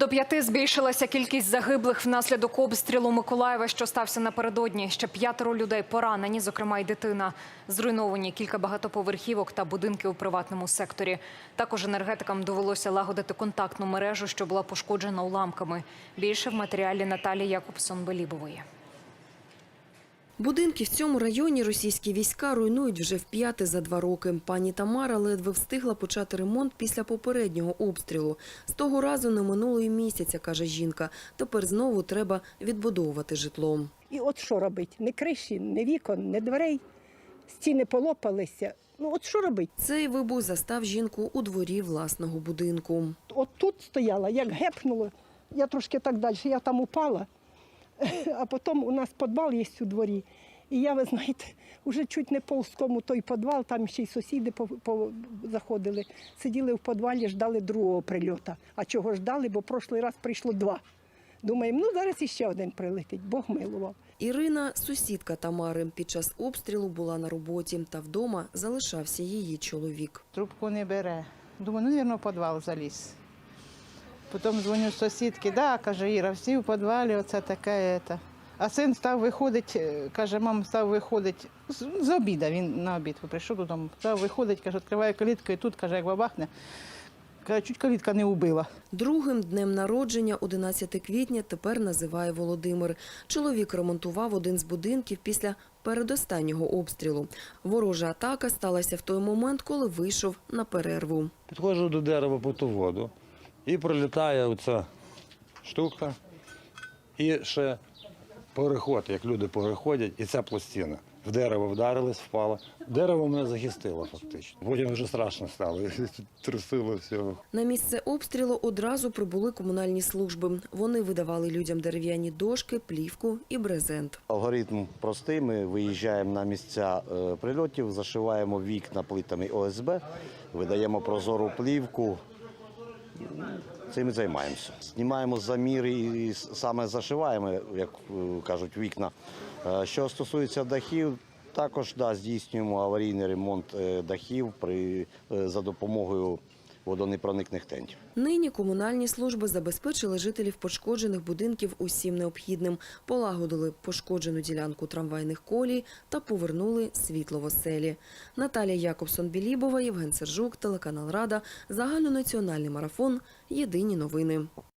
До п'яти збільшилася кількість загиблих внаслідок обстрілу Миколаєва, що стався напередодні. Ще п'ятеро людей поранені, зокрема й дитина. Зруйновані кілька багатоповерхівок та будинки у приватному секторі. Також енергетикам довелося лагодити контактну мережу, що була пошкоджена уламками. Більше в матеріалі Наталії Якобсон-Белібової. Будинки в цьому районі російські війська руйнують вже вп'яте за два роки. Пані Тамара ледве встигла почати ремонт після попереднього обстрілу. З того разу не минуло й місяця, каже жінка. Тепер знову треба відбудовувати житло. І от що робити? Ні криші, ні вікон, ні дверей, стіни полопалися. Ну от що робити? Цей вибух застав жінку у дворі власного будинку. От тут стояла, як гепнуло, я трошки так далі, я там упала, а потім у нас підвал є у дворі. І я, ви знаєте, вже чуть не повзкому той підвал, там ще й сусіди по, по, заходили, сиділи в підвалі, ждали другого прильоту. А чого ждали, бо прошлий раз прийшло два. Думаємо, ну зараз іще один прилетить, Бог милував. Ірина, сусідка Тамари, під час обстрілу була на роботі, та вдома залишався її чоловік. Трубку не бере. Думаю, ну, мабуть, в підвал заліз. Потім дзвоню сусідки, да, каже, Іра, всі в підвалі, оце таке. Це. А син став виходить, е, каже, мам став виходить з, з обіда, він на обід прийшов додому, став виходить, каже, відкриває калітку і тут, каже, як бабахне, каже, чуть калітка не убила. Другим днем народження, 11 квітня, тепер називає Володимир. Чоловік ремонтував один з будинків після передостаннього обстрілу. Ворожа атака сталася в той момент, коли вийшов на перерву. Підходжу до дерева по ту воду і пролітає оця штука. І ще переход, як люди переходять, і ця пластина. В дерево вдарилась, впала. Дерево мене захистило фактично. Потім вже страшно стало, трусило всього. На місце обстрілу одразу прибули комунальні служби. Вони видавали людям дерев'яні дошки, плівку і брезент. Алгоритм простий. Ми виїжджаємо на місця е, прильотів, зашиваємо вікна плитами ОСБ, видаємо прозору плівку. Цим і займаємося. Знімаємо заміри і саме зашиваємо, як е, кажуть, вікна. Е, Що стосується дахів, також да, здійснюємо аварійний ремонт е, дахів при, за допомогою водонепроникних тентів. Нині комунальні служби забезпечили жителів пошкоджених будинків усім необхідним, полагодили пошкоджену ділянку трамвайних колій та повернули світло в оселі. Наталія Якобсон-Білібова, Євген Сержук, телеканал Рада, загальнонаціональний марафон. Єдині новини.